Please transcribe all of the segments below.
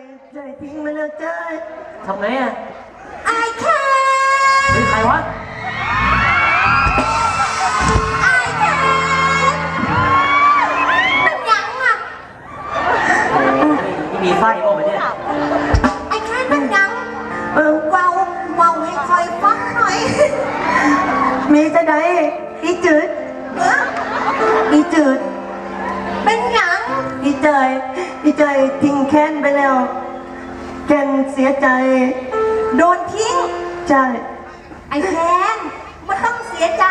ยใจทิ้งมันแล้วใจทำไงอะไอ้แค่เฮ้ยใครวะไอ้แค่เป็นหยังอะนี่มีไส้ป่ะวะเนี่ยไอ้แค่เป็นหยังเออเว้าเว้าให้คอยฟังหน่อย มีจะไหนอีจืดเอ้ออีจืด เป็นหยัง อีเจยอีเจยทิ้งแค้นไปแล้ว แกนเสียใจ โดนทิ้งใช่ไอ้แคนมันต้องเสียใจ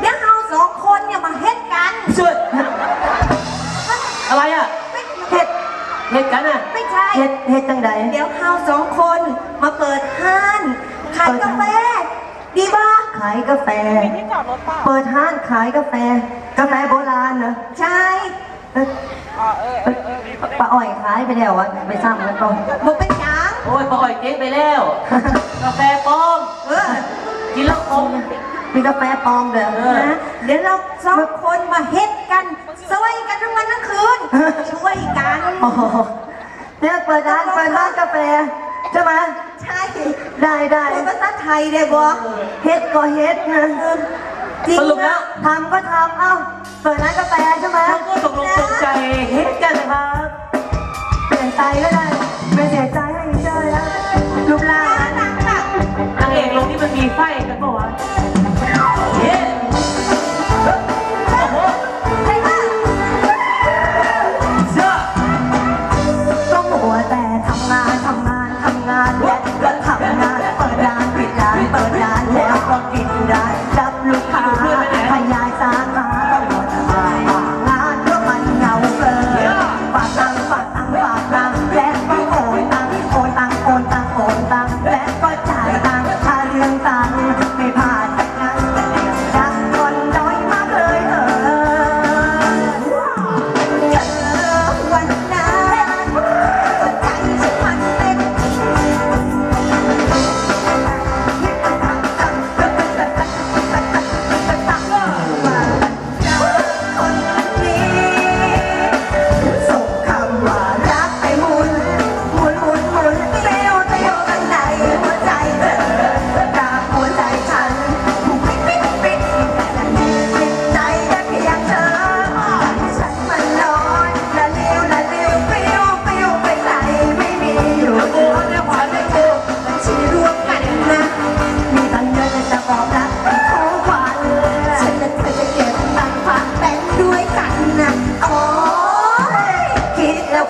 เดี๋ยวเราสองคนเนี่ยมาเฮ็ดกันช่วยอะไรอะไม่เฮ็ดเหตุกันอะไม่ใช่เฮ็ดเฮ็ดจังใดเดี๋ยวเราสองคนมาเปิดห้านขายกาแฟ ดีป่ะขายกาแฟ เปิดห้านขายกาแฟ กาแฟโบราณนะใช่ เอ้ยปลาอ้อยขายไปแล้วอะไปซ้ำกันก่อนบอกเป็นหยังโอ้ยปลาอ่อยเจ๊งไปแล้ว กาแฟปลอม เออกินแล้วคม มีกาแฟปลอมเด้อเออ นะเดี๋ยวเราสองคนมาเฮ็ดกันช่วยกันทั้งวันทั้งคืนช่วยกันโอ้โหเนี่ยเปิดร้านเปิดร้านกาแฟใช่ไหมใช่ได้ได้พูดภาษาไทยได้บ่เฮ็ดก็เฮ็ดนะจริงสรุปแล้นะว ทำก็ทำเอ้าเปิดร้านกาแฟใช่ไหม เราก็ ตกลงตกใจเฮ็ดกันนะ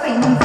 bem.